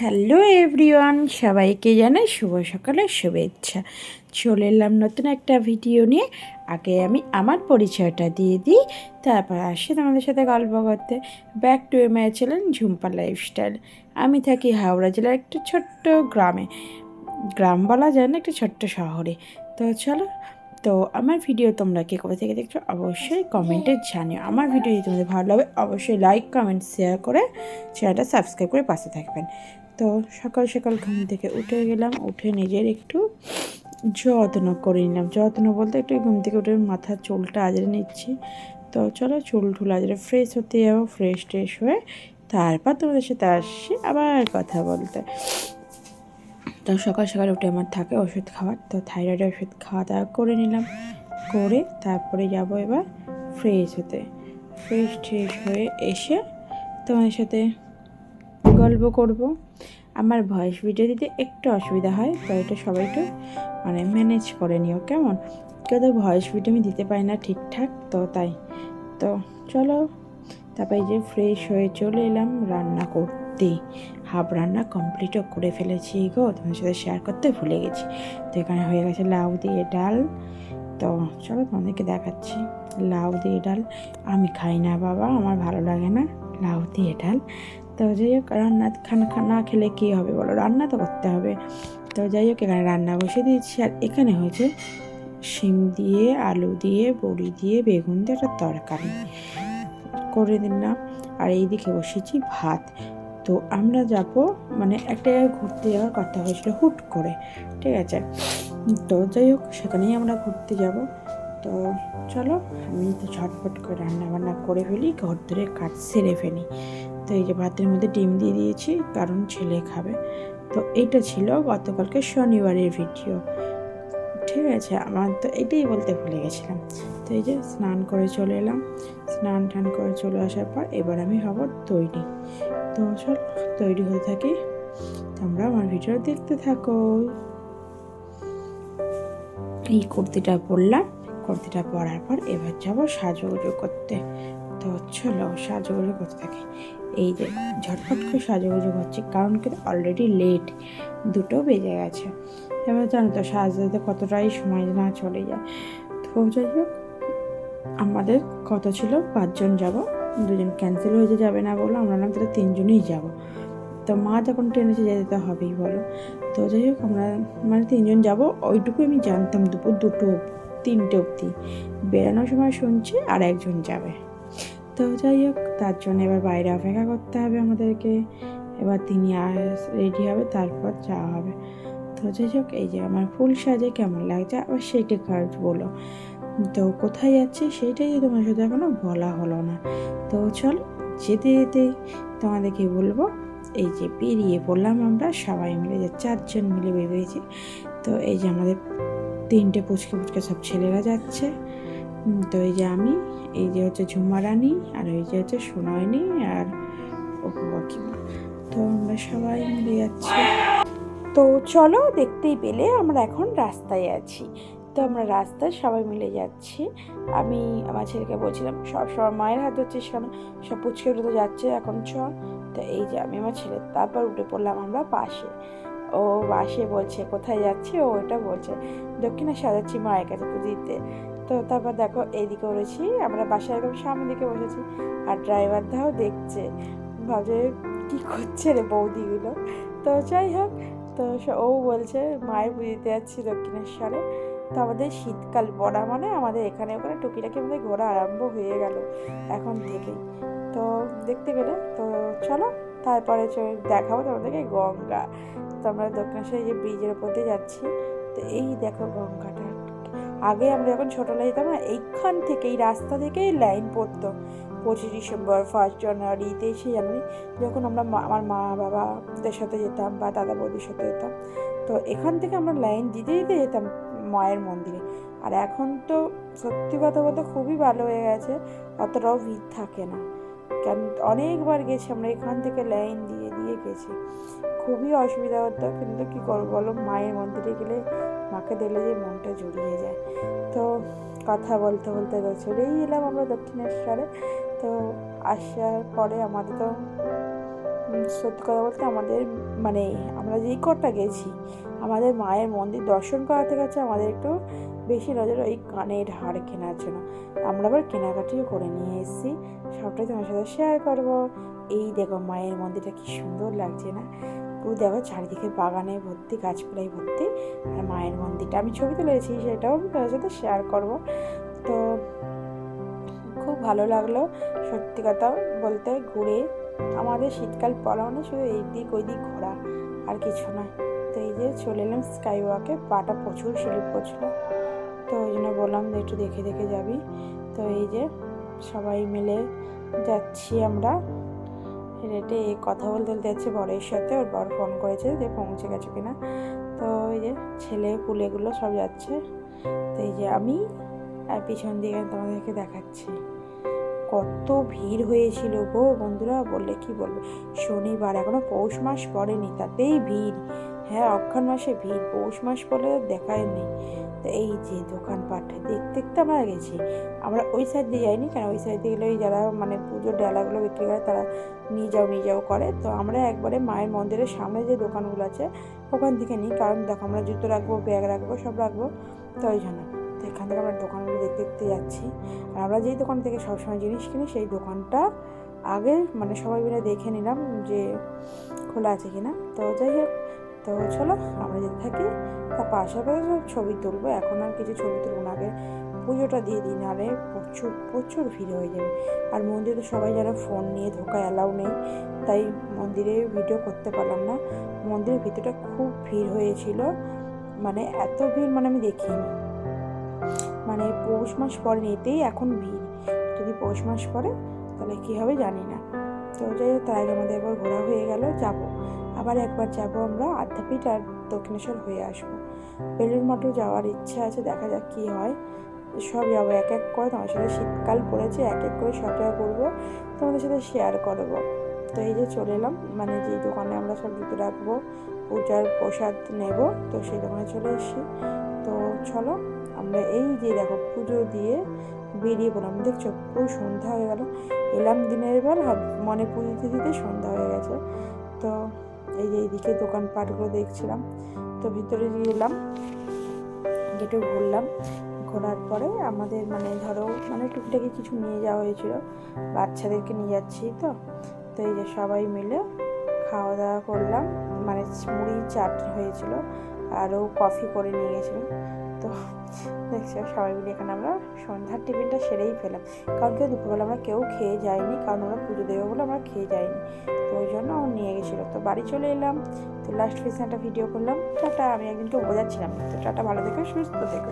Hello everyone, সবাইকে জানাই শুভ সকালের শুভেচ্ছা। চলে এলাম নতুন একটা ভিডিও নিয়ে। আগে আমি আমার পরিচয়টা দিয়ে দিই, তারপর আসি তোমাদের সাথে গল্প করতে। Back to a my channel Jhumpa lifestyle আমি থাকি হাওড়া জেলার একটা ছোট্ট গ্রামে। গ্রাম বলা যায় না, একটা ছোট্ট শহরে। তো চলো, তো আমার ভিডিও তোমরা কে কবে থেকে দেখছ অবশ্যই কমেন্টে জানিও। আমার ভিডিও যদি তোমাদের ভালো লাগে, অবশ্যই লাইক কমেন্ট শেয়ার করে চ্যানেলটা সাবস্ক্রাইব করে পাশে থাকবেন। তো সকাল সকাল ঘুম থেকে উঠে গেলাম, উঠে নিজের একটু যত্ন করে নিলাম। যত্ন বলতে একটু ঘুম থেকে উঠে মাথার চুলটা আজরে নিচ্ছি। তো চলো চুল টুল আজরে ফ্রেশ হতে যাব ফ্রেশ ট্রেশ হয়ে তারপর তোমাদের সাথে আসছি আবার কথা বলতে। তো সকাল সকাল উঠে আমার থাকে ওষুধ খাওয়ার, তো থাইরয়েডের ওষুধ খাওয়া দাওয়া করে নিলাম। করে তারপরে যাব এবার ফ্রেশ হতে। ফ্রেশ ট্রেশ হয়ে এসে তোমাদের সাথে গল্প করব। আমার ভয়েস ভিডিও দিতে একটু অসুবিধা হয় তো এটা সবাই একটু মানে ম্যানেজ করে নিও, কেমন? কেউ তো ভয়েস ভিডিও আমি দিতে পারি না ঠিকঠাক, তো তাই। তো চলো, তারপরে যে ফ্রেশ হয়ে চলে এলাম রান্না করতে। হাফ রান্না কমপ্লিটও করে ফেলেছি গো তোমার সাথে শেয়ার করতে ভুলে গেছি। তো এখানে হয়ে গেছে লাউ দিয়ে ডাল। তো চলো তোমাদেরকে দেখাচ্ছি, লাউ দিয়ে ডাল আমি খাই না বাবা, আমার ভালো লাগে না লাউ দিয়ে ডাল। তো যাই হোক, রান্না খানা খানা খেলে কী হবে বলো? রান্না তো করতে হবে। তো যাই হোক, এখানে রান্না বসে দিয়েছি। আর এখানে হয়েছে শিম দিয়ে, আলু দিয়ে, বড়ি দিয়ে, বেগুন দিয়ে একটা তরকারি করে দিলাম। আর এইদিকে বসেছি ভাত। তো আমরা যাব মানে একটা জায়গায় ঘুরতে যাওয়ার কথা হয়েছিল হুট করে, ঠিক আছে? তো যাই হোক, সেখানেই আমরা ঘুরতে যাব। তো চলো, আমি তো ঝটপট করে রান্না বান্না করে ফেলি, ঘর ধরে কাজ সেরে ফেলি। তো এই যে ভাতের মধ্যে ডিম দিয়ে দিয়েছি, কারণ ছেলে খাবে। তো এইটা ছিল গতকালকে শনিবারের ভিডিও। ঠিক আছে, আমার তো এটাই বলতে ভুলে গেছিলাম। তো এই যে স্নান করে চলে এলাম। স্নান টান করে চলে আসার পর এবার আমি হব তৈরি। তো চল, তৈরি হয়ে থাকি। তোমরা আমার ভিডিও দেখতে থাকো। এই কুর্তিটা পরলাম। কুর্তিটা পরার পর এবার যাব সাজুগুজু করতে। তো চলো সাজুগুজু করতে থাকি। এই যে ঝটপট করে সাজুগুজু করছি, কারণ কিন্তু অলরেডি লেট দুটো বেজে গেছে। এবার জানো তো সাজতে কতটাই সময় না চলে যায়। তো যাই হোক, আমাদের কত ছিল পাঁচজন যাব, দুজন ক্যান্সেল হয়ে যাবে না বলো, আমরা না তাহলে তিনজনই যাব। তো মা যখন ট্রেনেছে যেতে তো হবেই বলো। তো যাই হোক, আমরা মানে তিনজন যাব ওইটুকু আমি জানতাম দুপুর দুটো তিনটে অবধি। বেরানোর সময় শুনছি আর একজন যাবে। তো যাই হোক, তার জন্য এবার বাইরে অপেক্ষা করতে হবে আমাদেরকে। এবার তিনি রেডি হবে, তারপর যাওয়া হবে। তো যাই হোক, এই যে আমার ফুল সাজে কেমন লাগছে, আবার সেইটা কাজ বলো। তো কোথায় যাচ্ছে সেইটাই তোমার সাথে এখনও বলা হলো না। তো চল, যেতে যেতে তোমাদেরকে বলব, এই যে বেরিয়ে পড়লাম আমরা, সবাই মিলে যে চারজন মিলে বেরিয়েছি। তো এই যে আমাদের তিনটে পুচকে পুচকে সব ছেলেরা যাচ্ছে। তো এই যে আমি, এই যে হচ্ছে ঝুমা রানী আর এই যে হচ্ছে সোনায়নি আর অপু তো আমরা সবাই মিলে যাচ্ছি। তো চলো দেখতেই পেলে আমরা এখন রাস্তায় আছি। তো আমরা রাস্তায় সবাই মিলে যাচ্ছি। আমি আমার ছেলেকে বলছিলাম, সব সময় মায়ের হাত ধরছিস কেন সব পুচকে তো যাচ্ছে, এখন চ। তো এই যে আমি আমার ছেলে, তারপর উঠে পড়লাম আমরা পাশে। ও বাসে বলছে, কোথায় যাচ্ছি? ও ওটা বলছে, দক্ষিণে সাজাচ্ছি মায়ের কাছে পুজো তো তারপর দেখো এইদিকে উড়েছি আমরা বাসায় একদম সামনের দিকে বসেছি, আর ড্রাইভার দাও দেখছে, ভাবছে কী করছে রে বৌদিগুলো? তো যাই হোক, তো ও বলছে, মায়ের পুজো দিতে যাচ্ছি দক্ষিণেশ্বরে। তো আমাদের শীতকাল পড়া মানে আমাদের এখানে ওখানে টুকিটাকি আমাদের ঘোরা আরম্ভ হয়ে গেল এখন থেকেই। তো দেখতে গেলে, তো চলো, তারপরে দেখাবো তোমাদেরকে গঙ্গা। তো আমরা দক্ষিণেশ্বরে যে ব্রিজের ওপর দিয়ে যাচ্ছি, তো এই দেখো গঙ্গাটা। আগে আমরা যখন ছোটোবেলায় যেতাম না, এইখান থেকে এই রাস্তা থেকেই লাইন পড়তো। পঁচিশে ডিসেম্বর ফার্স্ট জানুয়ারি তেইশে জানুয়ারি যখন আমরা আমার মা বাবাদের সাথে যেতাম বা দাদা বৌদির সাথে যেতাম, তো এখান থেকে আমরা লাইন দিতে দিতে যেতাম মায়ের মন্দিরে। আর এখন তো সত্যি কথা বলতে খুবই ভালো হয়ে গেছে, অতটাও ভিড় থাকে না। কেন, অনেকবার গেছি আমরা এখান থেকে লাইন দিয়ে দিয়ে গেছি। খুবই অসুবিধা হতো কিন্তু কী করব বলো, মায়ের মন্দিরে গেলে মাকে দেখলে যে মনটা জড়িয়ে যায়। তো কথা বলতে বলতে তো চলেই এলাম আমরা দক্ষিণেশ্বরে। তো আসার পরে আমাদের তো সত্যি কথা বলতে আমাদের মানে আমরা যেই কটা গেছি, আমাদের মায়ের মন্দির দর্শন করাতে গেছে, আমাদের একটু বেশি নজর ওই কানের হার কেনার জন্য। আমরা আবার কেনাকাটিও করে নিয়ে এসেছি। সবটাই তোমার সাথে শেয়ার করব। এই দেখো মায়ের মন্দিরটা কি সুন্দর লাগছে না? পুরো দেখো চারিদিকে বাগানে ভর্তি, গাছপালায় ভর্তি আর মায়ের মন্দিরটা। আমি ছবি তুলেছি, সেটাও আমি তোমার সাথে শেয়ার করব। তো খুব ভালো লাগল, সত্যি কথা বলতে ঘুরে। আমাদের শীতকাল পড়া মানে শুধু এই দিক ওই দিক ঘোরা আর কিছু না তো এই যে চলে এলাম স্কাই ওয়াকে পাটা প্রচুর স্লিপ করছিল তো ওই জন্য বললাম একটু দেখে দেখে যাবি। তো এই যে সবাই মিলে যাচ্ছি আমরা। রেটে কথা বলতে বলতে যাচ্ছে বড়ের সাথে, ওর বর ফোন করেছে যে পৌঁছে গেছে কিনা। তো এই যে ছেলে, পুলেগুলো সব যাচ্ছে। তো এই যে আমি আর পিছন দিকে তোমাদেরকে দেখাচ্ছি। কত ভিড় হয়েছিল গো বন্ধুরা, বললে কি বলবে? শনিবার, এখনও পৌষ মাস পড়েনি, তাতেই ভিড়। হ্যাঁ অক্ষণ মাসে ভিড়। পৌষ মাস বলে দেখায় নেই। তো এই যে দোকানপাট দেখতে দেখতে আমরা গেছি। আমরা ওই সাইড দিয়ে যাইনি কারণ ওই সাইড দিয়ে গেলে ওই যারা মানে পুজোর ডালাগুলো বিক্রি করে তারা নিয়ে যাও নিয়ে যাও করে। তো আমরা একবারে মায়ের মন্দিরের সামনে যে দোকানগুলো আছে, ওখান থেকে নিই। কারণ দেখো আমরা জুতো রাখব, ব্যাগ রাখব, সব রাখব। তো ওই জন্য। তো এখান থেকে আমরা দোকানগুলো দেখতে দেখতে যাচ্ছি। আর আমরা যেই দোকান থেকে সবসময় জিনিস কিনি, সেই দোকানটা আগে মানে সবাই মিলে দেখে নিলাম যে খোলা আছে কিনা। তো যাই হোক তো চলো আমরা যেতে থাকি। তার পাশাপাশি সব ছবি তুলবো। এখন আর কিছু ছবি তুলবো না। আগে পুজোটা দিয়ে দিই, নাহলে প্রচুর প্রচুর ভিড় হয়ে যাবে। আর মন্দিরে তো সবাই যারা ফোন নিয়ে ঢোকা অ্যালাউ নেই। তাই মন্দিরে ভিডিও করতে পারলাম না। মন্দিরের ভিতরটা খুব ভিড় হয়েছিল। মানে এত ভিড় মানে আমি দেখিনি। মানে পৌষ মাস পরে এতেই এখন ভিড়। যদি পৌষ মাস পরে, তাহলে কী হবে জানি না। তো যাই হোক, তার আগে আমাদের একবার ঘোরা হয়ে গেল, যাব। আবার একবার যাব আমরা আদ্যাপীঠ আর দক্ষিণেশ্বর হয়ে আসব। বেলুর মঠও যাওয়ার ইচ্ছা আছে, দেখা যাক কী হয়। সব যাব, এক এক করে তোমার সাথে শীতকাল পড়েছে, এক এক করে সব জায়গা করব, তোমাদের সাথে শেয়ার করব। তো এই যে চলে এলাম মানে যেই দোকানে আমরা সব জুতো রাখব, পূজার প্রসাদ নেব, তো সেই দোকানে চলে এসেছি। তো চলো, আমরা এই যে দেখো পুজো দিয়ে বেরিয়ে পড়লাম, দেখছ পুরো সন্ধ্যা হয়ে গেল। এলাম দিনের বেলা, মনে পুজো দিতে দিতে সন্ধ্যা হয়ে গেছে। তো এই যে এইদিকে দোকানপাটগুলো দেখছিলাম, তো ভিতরে গেলাম গেটে ঘুরলাম, ঘোরার পরে আমাদের মানে ধরো মানে টুকটাকি কিছু নিয়ে যাওয়া হয়েছিল, বাচ্চাদেরকে নিয়ে যাচ্ছি তো তো এই যে সবাই মিলে খাওয়া দাওয়া করলাম মানে মুড়ি চাট হয়েছিল, আরও কফি করে নিয়ে গেছিল তো দেখছ? সবাই মিলে এখানে আমরা সন্ধ্যার টিফিনটা সেরেই ফেলাম কারণ কেউ দুপুরবেলা আমরা কেউ খেয়ে যাইনি, কারণ আমরা পুজো দেবো বলে আমরা খেয়ে যাইনি। তো ওই জন্য ও নিয়ে গেছিল। তো বাড়ি চলে এলাম। তো লাস্ট ফিসে একটা ভিডিও করলাম। টাটা, আমি একদিনকে বোঝাচ্ছিলাম তো টাটা, ভালো দেখো সুস্থ থেকো।